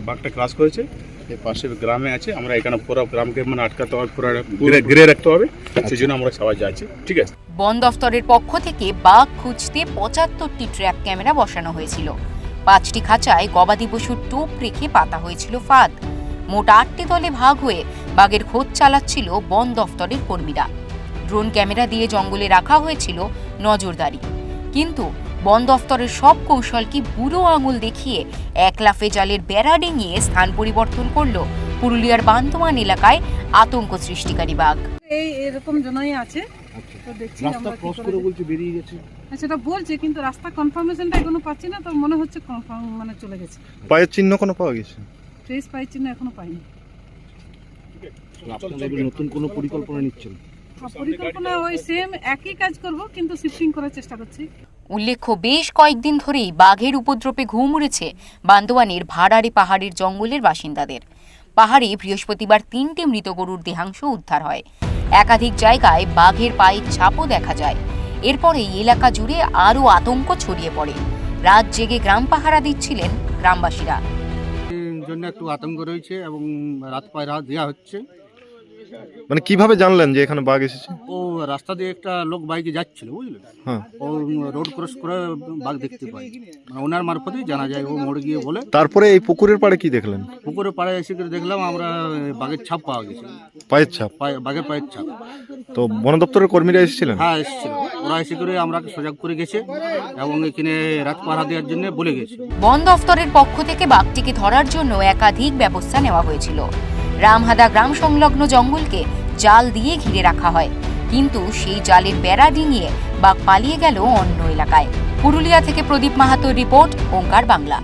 বাঘটা ক্রাস করেছে। এই পাশে গ্রামে আছে আমরা এখানে পুরো গ্রামকে মানে আটকাতে হবে পুরো ঘিরে- ঘিরে রাখতে হবে। সেই জন্য আমরা সবাই যাচ্ছি ঠিক আছে? বন দফতরের পক্ষ থেকে বাঘ খুঁজতে পঁচাত্তরটি ট্র্যাপ ক্যামেরা বসানো হয়েছিল। পাঁচটি খাঁচায় গবাদি পশুর টোপ রেখে পাতা হয়েছিল ফাঁদ। মোট আটটি দলে ভাগ হয়ে বাঘের খোঁজ চালাচ্ছিল বন দফতরের কর্মীরা। ড্রোন ক্যামেরা দিয়ে জঙ্গলে রাখা হয়েছিল নজরদারি। কিন্তু বন দফতরের সব কৌশল কি বুড়ো আঙুল দেখিয়ে এক লাফে জালের বেড়া ডিঙিয়ে স্থান পরিবর্তন করল পুরুলিয়ার বান্দোয়ান এলাকায় আতঙ্ক সৃষ্টিকারী বাঘ। এই এরকম জনই আছে। তো দেখছি রাস্তা ক্রস করে বলছে বেরিয়ে গেছে। হ্যাঁ, সেটা বলছে কিন্তু রাস্তা কনফার্মেশনটা এখনও পাচ্ছি না তো মনে হচ্ছে কনফার্ম মানে চলে গেছে। পায়ের চিহ্ন কোনো পাওয়া গেছে? ট্রেস পাইছি না এখনও পাইনি। নতুন কোনো পরিকল্পনা নিচ্ছেন? পরিকল্পনা ওই সেম একই কাজ করব কিন্তু শিফটিং করার চেষ্টা করছি। উল্লেখ্য বেশ কয়েকদিন ধরেই বাঘের উপদ্রবে ঘুম উড়েছে বান্দোয়ানের ভাড়ারি পাহাড়ের জঙ্গলের বাসিন্দাদের। পাহাড়ে বৃহস্পতিবার তিনটি মৃত গরুর দেহাংশ উদ্ধার হয়। একাধিক জায়গায় বাঘের পায়ের ছাপও দেখা যায়। এরপরেই এলাকা জুড়ে আরও আতঙ্ক ছড়িয়ে পড়ে। রাত জেগে গ্রাম পাহারা দিচ্ছিলেন গ্রামবাসীরা। জন্য একটু আতঙ্ক রয়েছে এবং রাত পায়রা দেওয়া হচ্ছে। মানে কীভাবে জানলেন যে এখানে বাঘ এসেছে? ও রাস্তা দিয়ে একটা লোক বাইকে যাচ্ছিল বুঝলেন হ্যাঁ। ও রোড ক্রস করে বাঘ দেখতে পাই মানে ওনার মারফতেই জানা যায় ও মোড় গিয়ে বলে। তারপরে এই পুকুরের পাড়ে কি দেখলেন? পুকুরের পাড়ে এসে করে দেখলাম আমরা বাঘের ছাপ পাওয়া গেছে। পায়ের ছাপ? পায়ে- বাঘের পায়ের ছাপ। তো বন দপ্তরের কর্মীরা এসেছিলেন? হ্যাঁ এসেছিল। ওরা এসে করে আমরা সজাগ করে গেছে এবং এখানে রাত পাহারা দেওয়ার জন্য বলে গেছে। বন দফতরের পক্ষ থেকে বাঘটিকে ধরার জন্য একাধিক ব্যবস্থা নেওয়া হয়েছিল। রামহাদা গ্রাম সংলগ্ন জঙ্গলকে জাল দিয়ে ঘিরে রাখা হয়। কিন্তু সেই জালের বেড়া ডিঙিয়ে বাঘ পালিয়ে গেল অন্য এলাকায়। পুরুলিয়া থেকে প্রদীপ মাহাতোর রিপোর্ট, ওঙ্কার বাংলা।